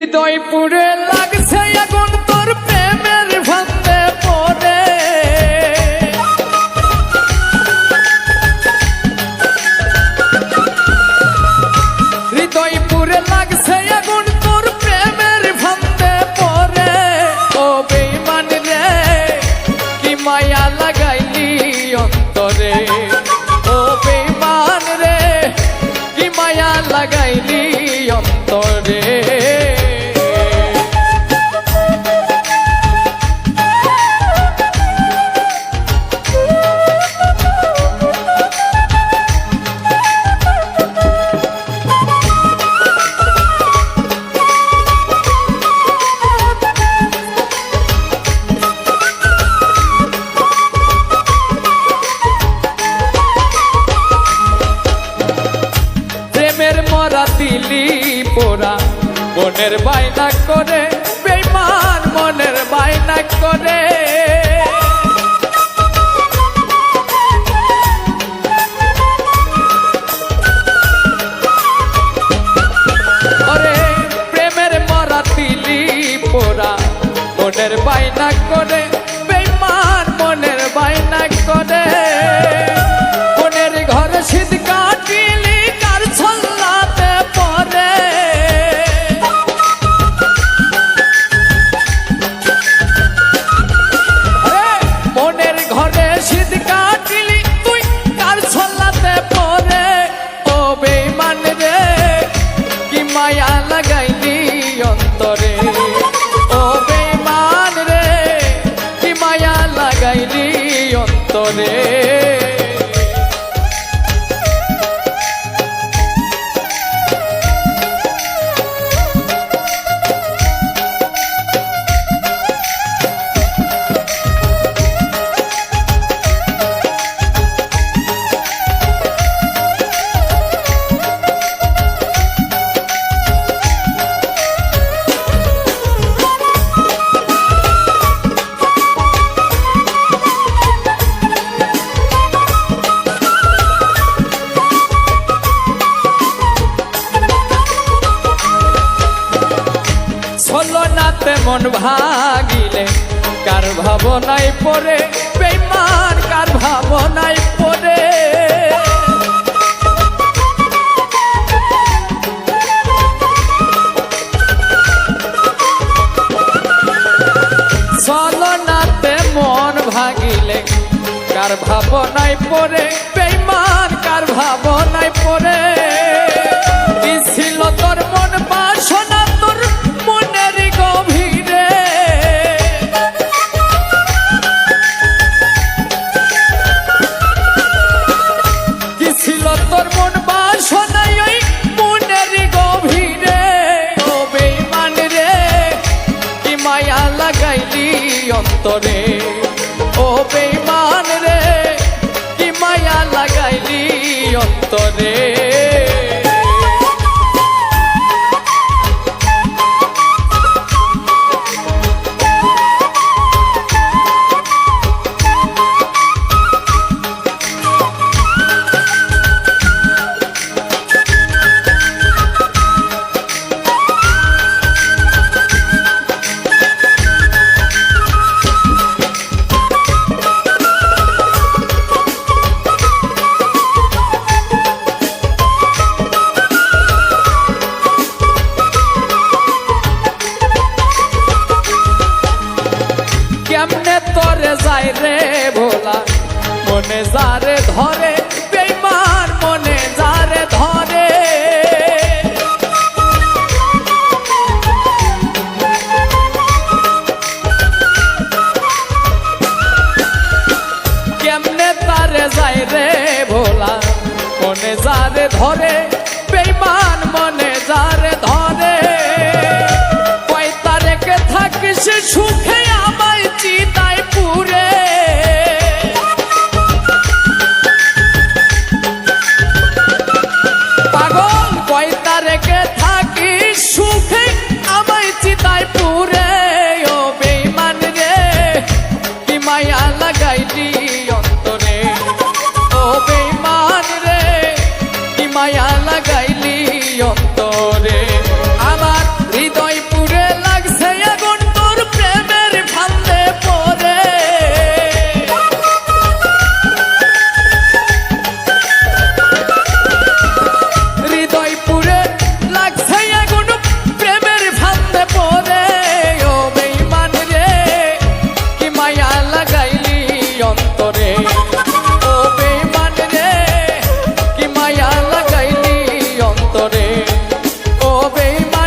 হৃদয় পুড়ে লাগছে আগুন, তোর প্রেমের ভাঙতে পড়ে। হৃদয় পুড়ে লাগছে আগুন, তোর প্রেমের ভাঙতে পড়ে। ও বেইমান রে, কি মায়া লাগাইলি অন্তরে? ও বেইমান রে, কি মায়া লাগাইলি অন্তরে? মনের বাইনা করে বেমান মনের বাইনা করে। প্রেমের মরা তিলি পোরা মনের বাইনা করে অন্তরে ছলনাতে মন ভাগিলে, কার ভাবনায় পড়ে? বেমান কার ভাবনায় পড়ে? ছলনাতে মন ভাগিলে, কার ভাবনায় পড়ে? বেমান কার ভাবনায় পড়ে? ছিল তোর মন বাসনা কেমনে তরে যায় রে ভোলা? মনে যারে ধরে, বেইমান মনে যারে ধরে। কেমনে তারে যায় রে ভোলা? মনে যারে ধরে, বেইমান মনে যারে ধরে। কয় তারেকে থাকিস সুখে মায়া লাগাইলি। 我被。